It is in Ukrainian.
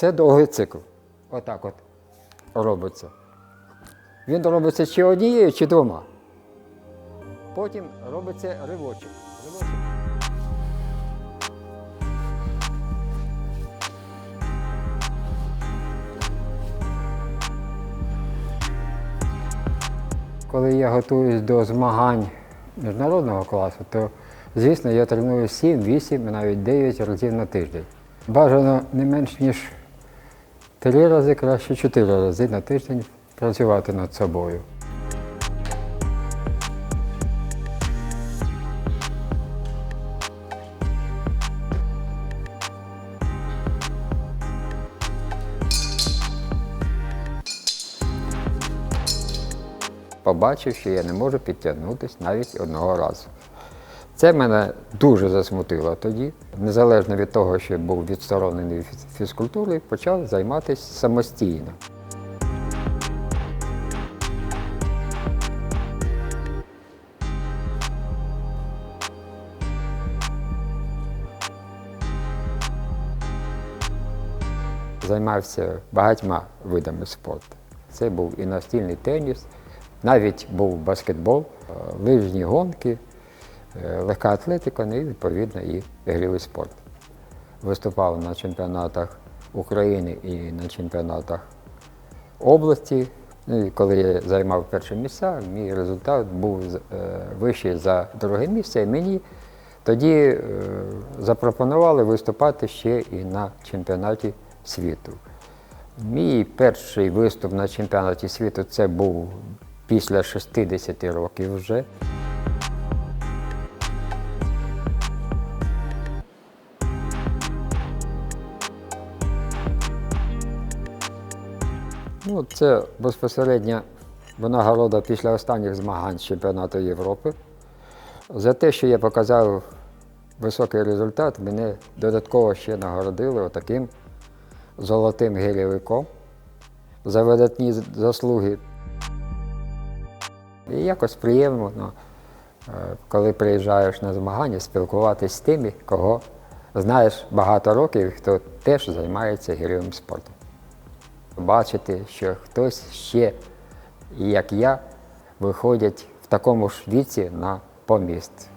Це довгий цикл. Отак от робиться. Він робиться чи однією, чи двома. Потім робиться ривочок. Коли я готуюсь до змагань міжнародного класу, то, звісно, я треную 7, 8, навіть 9 разів на тиждень. Бажано не менш ніж 3 рази, краще 4 рази на тиждень працювати над собою. Побачив, що я не можу підтягнутися навіть одного разу. Це мене дуже засмутило тоді. Незалежно від того, що був відсторонений від фізкультури, почав займатися самостійно. Займався багатьма видами спорту. Це був і настільний теніс, навіть був баскетбол, лижні гонки, легка атлетика, ну і відповідно і грілий спорт. Виступав на чемпіонатах України і на чемпіонатах області. Ну, і коли я займав перше місця, мій результат був е, вищий за друге місце. І мені тоді е, запропонували виступати ще і на чемпіонаті світу. Мій перший виступ на чемпіонаті світу це був після 60 років вже. Ну, це безпосередня винагорода після останніх змагань чемпіонату Європи. За те, що я показав високий результат, мене додатково ще нагородили отаким золотим гелівиком за видатні заслуги. І якось приємно, е, коли приїжджаєш на змагання, спілкуватися з тими, кого знаєш багато років, хто теж займається гірьовим спортом. Бачити, що хтось ще, як я, виходять в такому ж віці на поміст.